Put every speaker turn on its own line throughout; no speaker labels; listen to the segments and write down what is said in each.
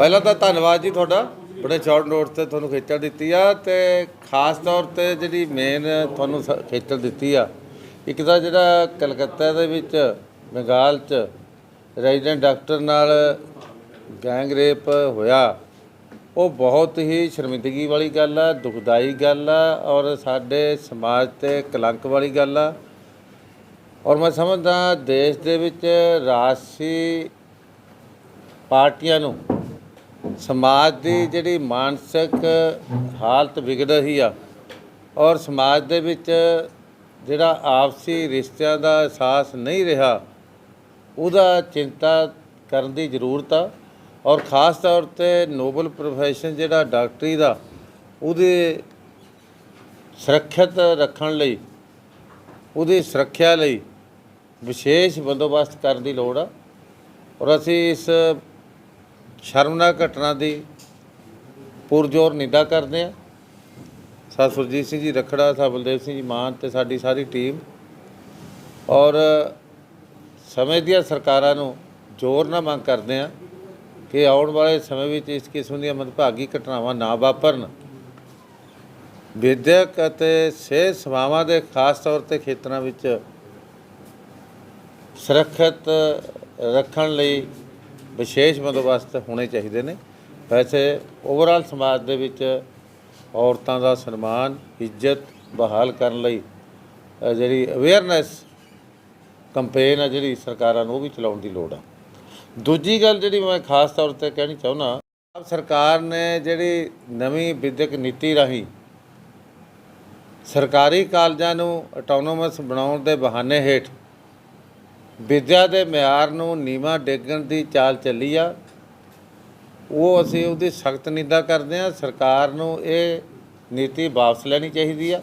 ਪਹਿਲਾਂ ਤਾਂ ਧੰਨਵਾਦ ਜੀ ਤੁਹਾਡਾ। ਬੜੇ ਸ਼ਾਰਟ ਨੋਟ ਤੇ ਤੁਹਾਨੂੰ ਖੇਚਲ ਦਿੱਤੀ ਆ ਤੇ ਖਾਸ ਤੌਰ ਤੇ ਜਿਹੜੀ ਮੇਨ ਤੁਹਾਨੂੰ ਸ- ਖੇਚਲ ਦਿੱਤੀ ਆ। ਇੱਕ ਤਾਂ ਜਿਹੜਾ ਕਲਕੱਤਾ ਦੇ ਵਿੱਚ, ਬੰਗਾਲ ਚ ਰੈਜ਼ੀਡੈਂਟ ਡਾਕਟਰ ਨਾਲ ਗੈਂਗ ਰੇਪ ਹੋਇਆ, ਉਹ ਬਹੁਤ ਹੀ ਸ਼ਰਮਿੰਦਗੀ ਵਾਲੀ ਗੱਲ ਆ, ਦੁਖਦਾਈ ਗੱਲ ਆ ਔਰ ਸਾਡੇ ਸਮਾਜ ਤੇ ਕਲੰਕ ਵਾਲੀ ਗੱਲ ਆ। ਔਰ ਮੈਂ ਸਮਝਦਾ ਦੇਸ਼ ਦੇ ਵਿੱਚ ਰਾਸੀ ਪਾਰਟੀਆਂ ਨੂੰ ਸਮਾਜ ਦੀ ਜਿਹੜੀ ਮਾਨਸਿਕ ਹਾਲਤ ਵਿਗੜ ਰਹੀ ਆ ਔਰ ਸਮਾਜ ਦੇ ਵਿੱਚ ਜਿਹੜਾ ਆਪਸੀ ਰਿਸ਼ਤਿਆਂ ਦਾ ਅਹਿਸਾਸ ਨਹੀਂ ਰਿਹਾ ਉਹਦਾ ਚਿੰਤਾ ਕਰਨ ਦੀ ਜ਼ਰੂਰਤ ਆ ਔਰ ਖਾਸ ਤੌਰ ਤੇ ਨੋਬਲ ਪ੍ਰੋਫੈਸ਼ਨ ਜਿਹੜਾ ਡਾਕਟਰੀ ਦਾ ਉਹਦੇ ਸੁਰੱਖਿਅਤ ਰੱਖਣ ਲਈ ਉਹਦੀ ਸੁਰੱਖਿਆ ਲਈ ਵਿਸ਼ੇਸ਼ ਬੰਦੋਬਸਤ ਕਰਨ ਦੀ ਲੋੜ ਆ ਔਰ ਅਸੀਂ ਇਸ ਸ਼ਰਮਨਾਕ ਘਟਨਾ ਦੀ ਪੁਰਜੋਰ ਨਿੰਦਾ ਕਰਦੇ ਹਾਂ ਸਾ ਸੁਰਜੀਤ ਸਿੰਘ ਜੀ ਰਖੜਾ ਸਾਹਿਬ ਬਲਦੇਵ ਸਿੰਘ ਜੀ ਮਾਨ ਤੇ ਸਾਡੀ ਸਾਰੀ ਟੀਮ। ਔਰ ਸਮੇਂ ਦੀਆਂ ਸਰਕਾਰਾਂ ਨੂੰ ਜ਼ੋਰ ਨਾਲ ਮੰਗ ਕਰਦੇ ਹਾਂ ਕਿ ਆਉਣ ਵਾਲੇ ਸਮੇਂ ਵਿੱਚ ਇਸ ਕਿਸਮ ਦੀਆਂ ਮੰਦਭਾਗੀ ਘਟਨਾਵਾਂ ਨਾ ਵਾਪਰਨ। ਵਿਦਿਅਕ ਅਤੇ ਸਿਹਤ ਸੇਵਾਵਾਂ ਦੇ ਖਾਸ ਤੌਰ ਤੇ ਖੇਤਰਾਂ ਵਿੱਚ ਸੁਰੱਖਿਅਤ ਰੱਖਣ ਲਈ ਵਿਸ਼ੇਸ਼ ਬੰਦੋਬਸਤ ਹੋਣੇ ਚਾਹੀਦੇ ਨੇ। ਵੈਸੇ ਓਵਰਆਲ ਸਮਾਜ ਦੇ ਵਿੱਚ ਔਰਤਾਂ ਦਾ ਸਨਮਾਨ, ਇੱਜ਼ਤ ਬਹਾਲ ਕਰਨ ਲਈ ਜਿਹੜੀ ਅਵੇਅਰਨੈਸ ਕੰਪੇਨ ਆ ਜਿਹੜੀ ਸਰਕਾਰਾਂ ਨੂੰ ਉਹ ਵੀ ਚਲਾਉਣ ਦੀ ਲੋੜ ਆ। ਦੂਜੀ ਗੱਲ ਜਿਹੜੀ ਮੈਂ ਖਾਸ ਤੌਰ ਤੇ ਕਹਿਣੀ ਚਾਹੁੰਦਾ ਆਪ ਸਰਕਾਰ ਨੇ ਜਿਹੜੀ ਨਵੀਂ ਵਿਦਿਅਕ ਨੀਤੀ ਰਾਹੀਂ ਸਰਕਾਰੀ ਕਾਲਜਾਂ ਨੂੰ ਆਟੋਨੋਮਸ ਬਣਾਉਣ ਦੇ ਬਹਾਨੇ ਹੇਠ ਵਿਦਿਆ ਦੇ ਮਿਆਰ ਨੂੰ ਨੀਵਾ ਡੇਗਣ ਦੀ ਚਾਲ ਚੱਲੀ ਆ। ਉਹ ਅਸੀਂ ਉਹਦੀ ਸਖਤ ਨਿੰਦਾ ਕਰਦੇ ਆ ਸਰਕਾਰ ਨੂੰ ਇਹ ਨੀਤੀ ਵਾਪਸ ਲੈਣੀ ਚਾਹੀਦੀ ਆ।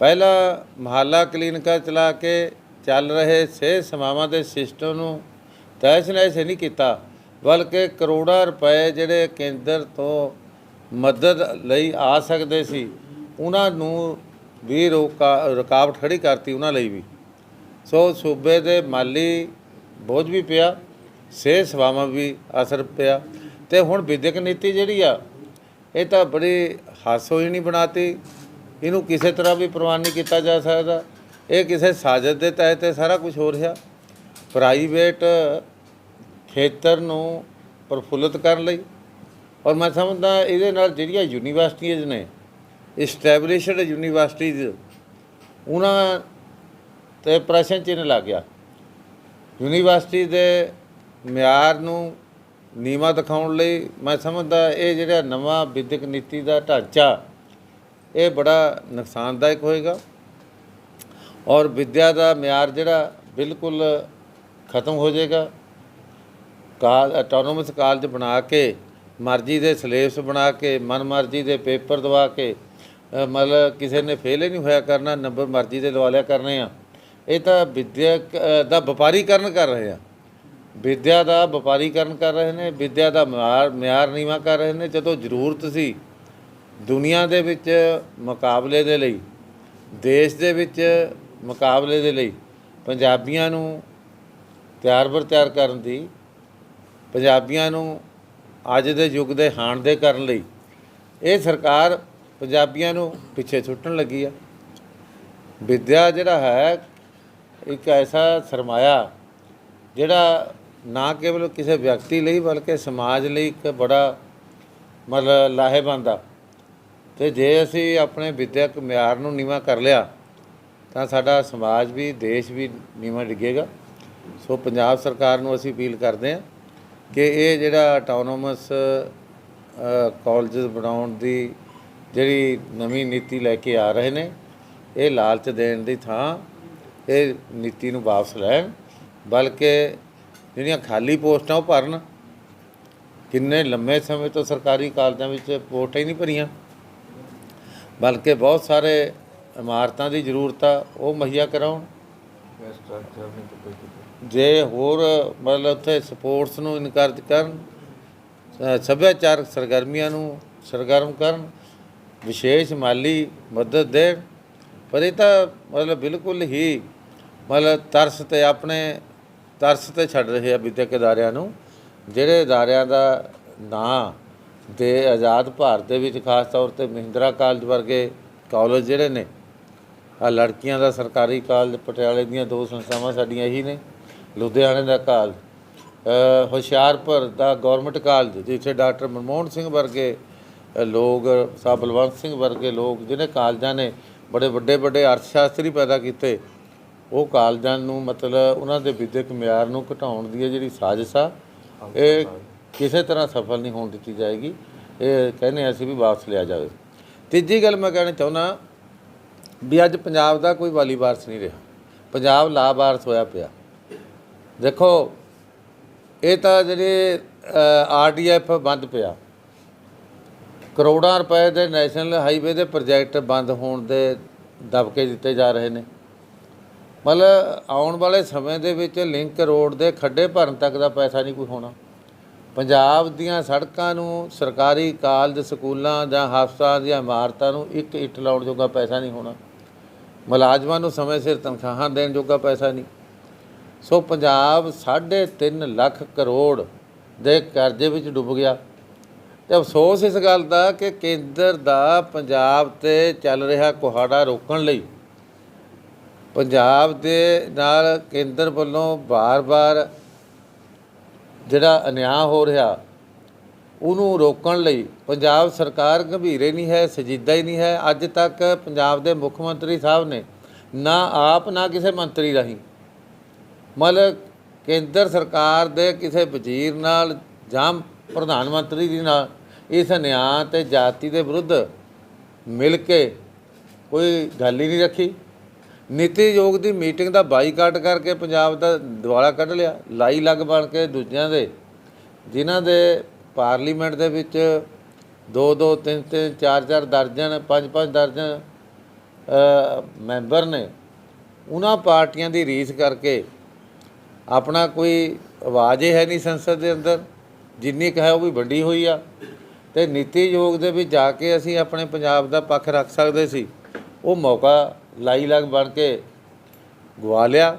ਪਹਿਲਾ ਮਹੱਲਾ ਕਲੀਨਿਕਾਂ ਚਲਾ ਕੇ ਚੱਲ ਰਹੇ ਸਿਹਤ ਸੇਵਾਵਾਂ ਦੇ ਸਿਸਟਮ ਨੂੰ ਤਹਿਸ ਨਹਿਸ ਨਹੀਂ ਕੀਤਾ, ਬਲਕਿ ਕਰੋੜਾਂ ਰੁਪਏ ਜਿਹੜੇ ਕੇਂਦਰ ਤੋਂ ਮਦਦ ਲਈ ਆ ਸਕਦੇ ਸੀ, ਉਹਨਾਂ ਨੂੰ ਵੀ ਰੋਕਾ ਰੁਕਾਵਟ ਖੜੀ ਕਰਤੀ ਉਹਨਾਂ ਲਈ ਵੀ। ਸੋ ਸੂਬੇ ਦੇ ਮਾਲੀ ਬੋਝ ਵੀ ਪਿਆ, ਸਿਹਤ ਸੇਵਾਵਾਂ ਵੀ ਅਸਰ ਪਿਆ ਤੇ ਹੁਣ ਵਿਦਿਅਕ ਨੀਤੀ ਜਿਹੜੀ ਆ, ਇਹ ਤਾਂ ਬੜੀ ਹਾਸੋਹੀਣੀ ਨਹੀਂ ਬਣਾਤੀ। ਇਹਨੂੰ ਕਿਸੇ ਤਰ੍ਹਾਂ ਵੀ ਪ੍ਰਵਾਨ ਨਹੀਂ ਕੀਤਾ ਜਾ ਸਕਦਾ। ਇਹ ਕਿਸੇ ਸਾਜ਼ਿਸ਼ ਦੇ ਤਹਿਤ ਸਾਰਾ ਕੁਝ ਹੋ ਰਿਹਾ। ਪ੍ਰਾਈਵੇਟ ਖੇਤਰ ਨੂੰ ਪ੍ਰਫੁੱਲਤ ਕਰਨ ਲਈ ਔਰ ਮੈਂ ਸਮਝਦਾ ਇਹਦੇ ਨਾਲ ਜਿਹੜੀਆਂ ਯੂਨੀਵਰਸਿਟੀਆਂ ਨੇ ਇਸਟੈਬਲਿਸ਼ਡ ਯੂਨੀਵਰਸਿਟੀਜ਼ ਉਹਨਾਂ ਤੇ ਪ੍ਰਸ਼ਨ ਚਿੰਨ੍ਹ ਲੱਗ ਗਿਆ। ਯੂਨੀਵਰਸਿਟੀ ਦੇ ਮਿਆਰ ਨੂੰ ਨੀਵਾ ਦਿਖਾਉਣ ਲਈ ਮੈਂ ਸਮਝਦਾ ਇਹ ਜਿਹੜਾ ਨਵਾਂ ਵਿਦਿਅਕ ਨੀਤੀ ਦਾ ਢਾਂਚਾ, ਇਹ ਬੜਾ ਨੁਕਸਾਨਦਾਇਕ ਹੋਏਗਾ। ਔਰ ਵਿਦਿਆ ਦਾ ਮਿਆਰ ਜਿਹੜਾ ਬਿਲਕੁਲ ਖਤਮ ਹੋ ਜਾਏਗਾ। ਕਾਲ ਆਟੋਨੋਮਸ ਕਾਲਜ ਬਣਾ ਕੇ, ਮਰਜ਼ੀ ਦੇ ਸਿਲੇਬਸ ਬਣਾ ਕੇ ਮਨਮਰਜ਼ੀ ਦੇ ਪੇਪਰ ਦਵਾ ਕੇ ਮਤਲਬ ਕਿਸੇ ਨੇ ਫੇਲ ਹੀ ਨਹੀਂ ਹੋਇਆ ਕਰਨਾ ਨੰਬਰ ਮਰਜ਼ੀ ਦੇ ਲਵਾ ਲਿਆ ਕਰਨੇ ਆ। ਇਹ ਤਾਂ ਵਿਦਿਅਕ ਅ, ਦਾ ਵਪਾਰੀਕਰਨ ਕਰ ਰਹੇ ਆ। ਵਿਦਿਆ ਦਾ ਵਪਾਰੀਕਰਨ ਕਰ ਰਹੇ ਨੇ ਵਿਦਿਆ ਦਾ ਮਿਆਰ ਮਿਆਰ ਨੀਵਾ ਕਰ ਰਹੇ ਨੇ। ਜਦੋਂ ਜ਼ਰੂਰਤ ਸੀ ਦੁਨੀਆ ਦੇ ਵਿੱਚ ਮੁਕਾਬਲੇ ਦੇ ਲਈ ਦੇਸ਼ ਦੇ ਵਿੱਚ ਮੁਕਾਬਲੇ ਦੇ ਲਈ ਪੰਜਾਬੀਆਂ ਨੂੰ ਤਿਆਰ ਬਰ ਤਿਆਰ ਕਰਨ ਦੀ ਪੰਜਾਬੀਆਂ ਨੂੰ ਅੱਜ ਦੇ ਯੁੱਗ ਦੇ ਹਾਣ ਦੇ ਕਰਨ ਲਈ ਇਹ ਸਰਕਾਰ ਪੰਜਾਬੀਆਂ ਨੂੰ ਪਿੱਛੇ ਛੁੱਟਣ ਲੱਗੀ ਆ। ਵਿਦਿਆ ਜਿਹੜਾ ਹੈ ਇੱਕ ਐਸਾ ਸਰਮਾਇਆ ਜਿਹੜਾ ਨਾ ਕੇਵਲ ਕਿਸੇ ਵਿਅਕਤੀ ਲਈ ਬਲਕਿ ਸਮਾਜ ਲਈ ਇੱਕ ਬੜਾ ਮਤਲਬ ਲਾਹੇਵੰਦ ਆ। ਤੇ ਜੇ ਅਸੀਂ ਆਪਣੇ ਵਿਦਿਅਕ ਮਿਆਰ ਨੂੰ ਨੀਵਾਂ ਕਰ ਲਿਆ, ਤਾਂ ਸਾਡਾ ਸਮਾਜ ਵੀ, ਦੇਸ਼ ਵੀ ਨੀਵਾਂ ਡਿੱਗੇਗਾ। ਸੋ ਪੰਜਾਬ ਸਰਕਾਰ ਨੂੰ ਅਸੀਂ ਅਪੀਲ ਕਰਦੇ ਹਾਂ ਕਿ ਇਹ ਜਿਹੜਾ ਆਟੋਨੋਮਸ ਕਾਲਜਸ ਬਣਾਉਣ ਦੀ ਜਿਹੜੀ ਨਵੀਂ ਨੀਤੀ ਲੈ ਕੇ ਆ ਰਹੇ ਨੇ, ਇਹ ਲਾਲਚ ਦੇਣ ਦੀ ਥਾਂ ਇਹ ਨੀਤੀ ਨੂੰ ਵਾਪਸ ਲੈਣ, ਬਲਕਿ ਜਿਹੜੀਆਂ ਖਾਲੀ ਪੋਸਟਾਂ ਉਹ ਭਰਨ। ਕਿੰਨੇ ਲੰਮੇ ਸਮੇਂ ਤੋਂ ਸਰਕਾਰੀ ਕਾਲਜਾਂ ਵਿੱਚ ਪੋਸਟਾਂ ਹੀ ਨਹੀਂ ਭਰੀਆਂ। ਬਲਕਿ ਬਹੁਤ ਸਾਰੇ ਇਮਾਰਤਾਂ ਦੀ ਜ਼ਰੂਰਤ ਆ, ਉਹ ਮੁਹੱਈਆ ਕਰਾਉਣ। ਜੇ ਹੋਰ ਮਤਲਬ ਉੱਥੇ ਸਪੋਰਟਸ ਨੂੰ ਇਨਕਰਜ ਕਰਨ ਸੱਭਿਆਚਾਰਕ ਸਰਗਰਮੀਆਂ ਨੂੰ ਸਰਗਰਮ ਕਰਨ, ਵਿਸ਼ੇਸ਼ ਮਾਲੀ ਮਦਦ ਦੇਣ, ਪਰ ਇਹ ਤਾਂ ਮਤਲਬ ਬਿਲਕੁਲ ਹੀ ਮਤਲਬ ਤਰਸ ਤੇ ਆਪਣੇ ਤਰਸ ਤੇ ਛੱਡ ਰਹੇ ਆ ਵਿਦਿਅਕ ਅਦਾਰਿਆਂ ਨੂੰ, ਜਿਹੜੇ ਅਦਾਰਿਆਂ ਦਾ ਨਾਂ ਦੇ ਆਜ਼ਾਦ ਭਾਰਤ ਦੇ ਵਿੱਚ ਖਾਸ ਤੌਰ ਤੇ ਮਹਿੰਦਰਾ ਕਾਲਜ ਵਰਗੇ ਕਾਲਜ ਜਿਹੜੇ ਨੇ ਆ ਲੜਕੀਆਂ ਦਾ ਸਰਕਾਰੀ ਕਾਲਜ, ਪਟਿਆਲੇ ਦੀਆਂ ਦੋ ਸੰਸਥਾਵਾਂ ਸਾਡੀਆਂ ਇਹੀ ਨੇ, ਲੁਧਿਆਣੇ ਦਾ ਕਾਲਜ ਹੁਸ਼ਿਆਰਪੁਰ ਦਾ ਗਵਰਨਮੈਂਟ ਕਾਲਜ, ਜਿੱਥੇ ਡਾਕਟਰ ਮਨਮੋਹਨ ਸਿੰਘ ਵਰਗੇ ਲੋਕ ਸਾਹਿਬ ਬਲਵੰਤ ਸਿੰਘ ਵਰਗੇ ਲੋਕ, ਜਿਹਨੇ ਕਾਲਜਾਂ ਨੇ ਬੜੇ ਵੱਡੇ ਵੱਡੇ ਅਰਥਸ਼ਾਸਤਰੀ ਪੈਦਾ ਕੀਤੇ ਉਹ ਕਾਲਜਾਂ ਨੂੰ ਮਤਲਬ ਉਹਨਾਂ ਦੇ ਵਿਦਿਅਕ ਮਿਆਰ ਨੂੰ ਘਟਾਉਣ ਦੀ ਜਿਹੜੀ ਸਾਜ਼ਿਸ਼ ਆ ਇਹ ਕਿਸੇ ਤਰ੍ਹਾਂ ਸਫਲ ਨਹੀਂ ਹੋਣ ਦਿੱਤੀ ਜਾਏਗੀ। ਇਹ ਕਹਿੰਦੇ ਅਸੀਂ ਵੀ ਵਾਪਸ ਲਿਆ ਜਾਵੇ। ਤੀਜੀ ਗੱਲ ਮੈਂ ਕਹਿਣਾ ਚਾਹੁੰਦਾ ਵੀ ਅੱਜ ਪੰਜਾਬ ਦਾ ਕੋਈ ਵਾਲੀ ਵਾਰਸ ਨਹੀਂ ਰਿਹਾ। ਪੰਜਾਬ ਲਾਵਾਰਸ ਹੋਇਆ ਪਿਆ। ਦੇਖੋ ਇਹ ਤਾਂ ਜਿਹੜੇ ਆਰਡੀਐਫ ਬੰਦ ਪਿਆ। ਕਰੋੜਾਂ ਰੁਪਏ ਦੇ ਨੈਸ਼ਨਲ ਹਾਈਵੇ ਦੇ ਪ੍ਰੋਜੈਕਟ ਬੰਦ ਹੋਣ ਦੇ ਦਬਕੇ ਦਿੱਤੇ ਜਾ ਰਹੇ ਨੇ। ਮਤਲਬ ਆਉਣ ਵਾਲੇ ਸਮੇਂ ਦੇ ਵਿੱਚ ਲਿੰਕ ਰੋਡ ਦੇ ਖੱਡੇ ਭਰਨ ਤੱਕ ਦਾ ਪੈਸਾ ਨਹੀਂ ਕੋਈ ਹੋਣਾ। ਪੰਜਾਬ ਦੀਆਂ ਸੜਕਾਂ ਨੂੰ ਸਰਕਾਰੀ ਕਾਲਜ ਸਕੂਲਾਂ ਜਾਂ ਹਸਪਤਾਲਾਂ ਦੀਆਂ ਇਮਾਰਤਾਂ ਨੂੰ ਇੱਕ ਇੱਟ ਲਾਉਣ ਜੋਗਾ ਪੈਸਾ ਨਹੀਂ ਹੋਣਾ। ਮੁਲਾਜ਼ਮਾਂ ਨੂੰ ਸਮੇਂ ਸਿਰ ਤਨਖਾਹਾਂ ਦੇਣ ਜੋਗਾ ਪੈਸਾ ਨਹੀਂ। ਸੋ ਪੰਜਾਬ 3.5 ਲੱਖ ਕਰੋੜ ਦੇ ਕਰਜ਼ੇ ਵਿੱਚ ਡੁੱਬ ਗਿਆ। ਤੇ ਅਫਸੋਸ ਇਸ ਗੱਲ ਦਾ ਕਿ ਕੇਂਦਰ ਦਾ ਪੰਜਾਬ ਤੇ ਚੱਲ ਰਿਹਾ ਕੁਹਾੜਾ ਰੋਕਣ ਲਈ ਪੰਜਾਬ ਦੇ ਨਾਲ ਕੇਂਦਰ ਵੱਲੋਂ ਬਾਰ-ਬਾਰ ਜਿਹੜਾ ਅਨਿਆਂ ਹੋ ਰਿਹਾ, ਉਹਨੂੰ ਰੋਕਣ ਲਈ ਪੰਜਾਬ ਸਰਕਾਰ ਗੰਭੀਰ ਹੀ ਨਹੀਂ ਹੈ, ਸਜੀਦਾ ਹੀ ਨਹੀਂ ਹੈ। ਅੱਜ ਤੱਕ ਪੰਜਾਬ ਦੇ ਮੁੱਖ ਮੰਤਰੀ ਸਾਹਿਬ ਨੇ ਨਾ ਆਪ, ਨਾ ਕਿਸੇ ਮੰਤਰੀ ਰਾਹੀਂ ਮਤਲਬ ਕੇਂਦਰ ਸਰਕਾਰ ਦੇ ਕਿਸੇ ਵਜ਼ੀਰ ਨਾਲ ਜਾਂ ਪ੍ਰਧਾਨ ਮੰਤਰੀ ਜੀ ਨਾਲ ਇਸ ਨਿਆਂ ਤੇ ਜਾਤੀ ਦੇ ਵਿਰੁੱਧ ਮਿਲ ਕੇ ਕੋਈ ਗੱਲ ਹੀ ਨਹੀਂ ਰੱਖੀ। ਨੀਤੀ ਆਯੋਗ ਦੀ ਮੀਟਿੰਗ ਦਾ ਬਾਈਕਾਟ ਕਰਕੇ ਪੰਜਾਬ ਦਾ ਦੁਆਲਾ ਕੱਢ ਲਿਆ, ਲਾਈ ਲੱਗ ਬਣ ਕੇ ਦੂਜਿਆਂ ਦੇ, ਜਿਨ੍ਹਾਂ ਦੇ ਪਾਰਲੀਮੈਂਟ ਦੇ ਵਿੱਚ ਦੋ ਦੋ, ਤਿੰਨ ਤਿੰਨ, ਚਾਰ ਚਾਰ ਦਰਜਨ, ਪੰਜ ਪੰਜ ਦਰਜਨ ਮੈਂਬਰ ਨੇ, ਉਹਨਾਂ ਪਾਰਟੀਆਂ ਦੀ ਰੀਸ ਕਰਕੇ ਆਪਣਾ ਕੋਈ ਆਵਾਜ਼ ਹੀ ਹੈ ਨਹੀਂ ਸੰਸਦ ਦੇ ਅੰਦਰ, ਜਿੰਨੀ ਕੁ ਹੈ ਉਹ ਵੀ ਵੱਡੀ ਹੋਈ ਆ। ਤੇ ਨੀਤੀ ਆਯੋਗ ਦੇ ਵਿੱਚ ਜਾ ਕੇ ਅਸੀਂ ਆਪਣੇ ਪੰਜਾਬ ਦਾ ਪੱਖ ਰੱਖ ਸਕਦੇ ਸੀ, ਉਹ ਮੌਕਾ ਲਾਈ ਲੱਗ ਬਣ ਕੇ ਗਵਾ ਲਿਆ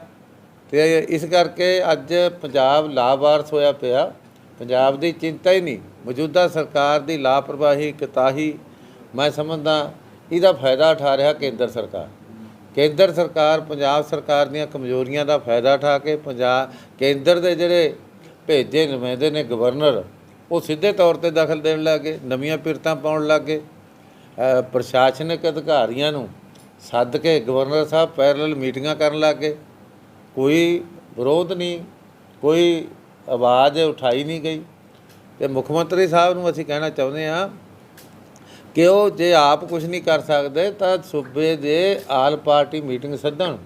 ਤੇ ਇਸ ਕਰਕੇ ਅੱਜ ਪੰਜਾਬ ਲਾਵਾਰਸ ਹੋਇਆ ਪਿਆ। ਪੰਜਾਬ ਦੀ ਚਿੰਤਾ ਹੀ ਨਹੀਂ ਮੌਜੂਦਾ ਸਰਕਾਰ ਦੀ ਲਾਪਰਵਾਹੀ ਕਿਤਾਹੀ ਮੈਂ ਸਮਝਦਾ ਇਹਦਾ ਫਾਇਦਾ ਉਠਾ ਰਿਹਾ ਕੇਂਦਰ ਸਰਕਾਰ। ਕੇਂਦਰ ਸਰਕਾਰ ਪੰਜਾਬ ਸਰਕਾਰ ਦੀਆਂ ਕਮਜ਼ੋਰੀਆਂ ਦਾ ਫਾਇਦਾ ਉਠਾ ਕੇ ਪੰਜਾਬ ਕੇਂਦਰ ਦੇ ਜਿਹੜੇ ਭੇਜੇ ਨੁਮਾਇੰਦੇ ਨੇ ਗਵਰਨਰ ਉਹ ਸਿੱਧੇ ਤੌਰ ਤੇ ਦਖਲ ਦੇਣ ਲੱਗੇ ਨਵੀਆਂ ਪਿਰਤਾਂ ਪਾਉਣ ਲੱਗੇ ਅ, ਪ੍ਰਸ਼ਾਸਨਿਕ ਅਧਿਕਾਰੀਆਂ ਨੂੰ ਸੱਦ ਕੇ ਗਵਰਨਰ ਸਾਹਿਬ ਪੈਰਲਲ ਮੀਟਿੰਗਾਂ ਕਰਨ ਲੱਗ। ਗਏ ਕੋਈ ਵਿਰੋਧ ਨਹੀਂ, ਕੋਈ ਆਵਾਜ਼ ਉਠਾਈ ਨਹੀਂ ਗਈ। ਤੇ ਮੁੱਖ ਮੰਤਰੀ ਸਾਹਿਬ ਨੂੰ ਅਸੀਂ ਕਹਿਣਾ ਚਾਹੁੰਦੇ ਹਾਂ ਕਿ ਉਹ ਜੇ ਆਪ ਕੁਝ ਨਹੀਂ ਕਰ ਸਕਦੇ ਤਾਂ ਸੂਬੇ ਦੇ ਆਲ ਪਾਰਟੀ ਮੀਟਿੰਗ ਸੱਦਣ।